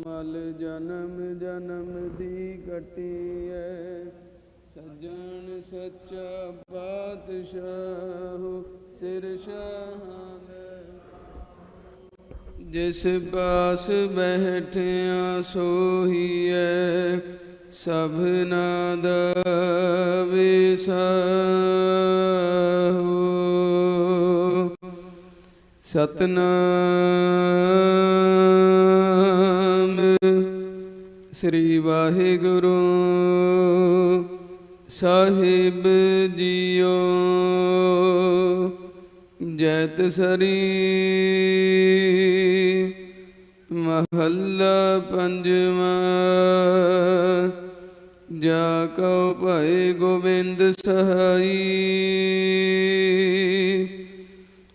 ਮਲ ਜਨਮ ਜਨਮ ਦੀ ਕਟੀਐ ਸੱਜਣ ਸੱਚਾ ਪਾਤਸ਼ਾਹ ਸਿਰ ਸ਼ਾਹਾਂ ਜਿਸ ਪਾਸ ਬੈਠਿਆ ਸੋਹੀਐ ਸਭਨਾ ਦਾ ਵਿਸਾਹੋ ਸਤਨਾਮ ਸ੍ਰੀ ਵਾਹਿਗੁਰੂ ਸਾਹਿਬ ਜੀਓ। ਜੈਤ ਸਰੀ ਮਹੱਲਾ ਪੰਜਵਾਂ। ਜਾ ਕਉ ਭਏ ਗੋਬਿੰਦ ਸਹਾਈ।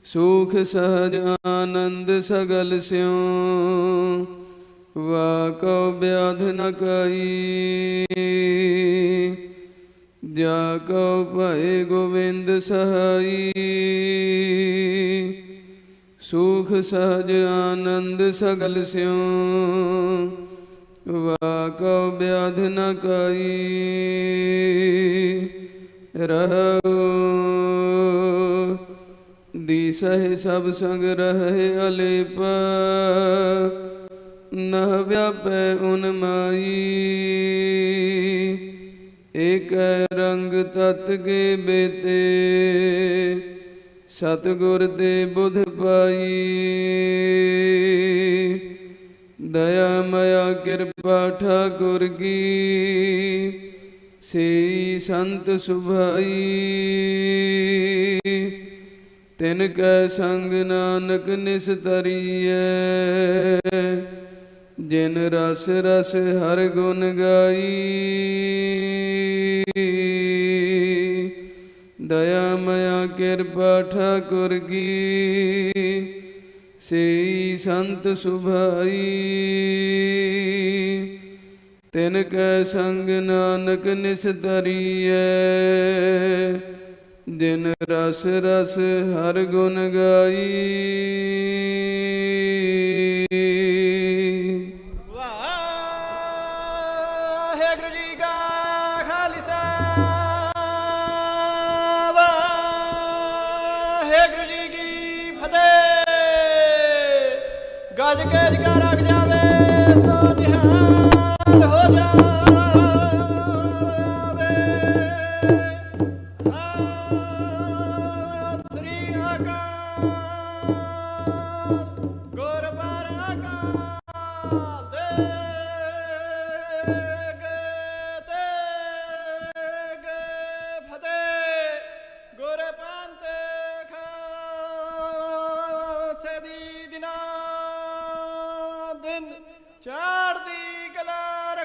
ਸੁਖ ਸਹਜ ਆਨੰਦ ਸਗਲ ਸਿਉ। ਵਾ ਵਿਆਧ ਬਿਆਧ ਨ ਕਈ ਜਾ ਕਉ ਭਏ ਗੋਵਿੰਦ ਸਹਾਈ। ਸੁਖ ਸਹਜ ਆਨੰਦ ਸਗਲ ਸਿਉ। ਵਾ ਵਿਆਧ ਬਿਆਧ ਨ ਕਈ ਰਹੋ। ਦੀਸਹਿ ਸਭ ਸੰਗ ਰਹੇ ਅਲੇਪ। ਨਹ ਵਿਆਪੈ ਉਨ ਮਾਈ। ਏਕ ਰੰਗ ਤਤ ਕੇ ਬੇਤੇ। ਸਤਗੁਰ ਦੇ ਬੁਧ ਪਾਈ। ਦਇਆ ਮਇਆ ਕਿਰਪਾ ਠਾਕੁਰ ਕੀ। ਸੇ ਸੰਤ ਸੁਭਾਈ। ਤਿਨ ਕੈ ਸੰਗ ਨਾਨਕ ਨਿਸਤਰੀਐ। ਜਿਨ ਰਸ ਰਸ ਹਰ ਗੁਣ ਗਾਈ। ਦਇਆ ਮਇਆ ਕਿਰਪਾ ਠਾਕੁਰ ਕੀ। ਸੇ ਸੰਤ ਸੁਭਾਈ। ਤਿਨ ਕੈ ਸੰਗ ਨਾਨਕ ਨਿਸਤਰੀਐ। ਦਿਨ ਰਸ ਰਸ ਹਰ ਗੁਣ ਗਾਈ। ਵਾਹਿਗੁਰੂ ਜੀ ਕਾ ਖਾਲਸਾ। ਵਾਹਿਗੁਰੂ ਜੀ ਕੀ ਫਤਿਹ। ਗੱਜ ਕੇ ਜਗਾ ਜਾਵੇ ਸੋ ਨਿਹਾਲ ਹੋ ਜਾਵੇ। ਸਤਿ ਸ੍ਰੀ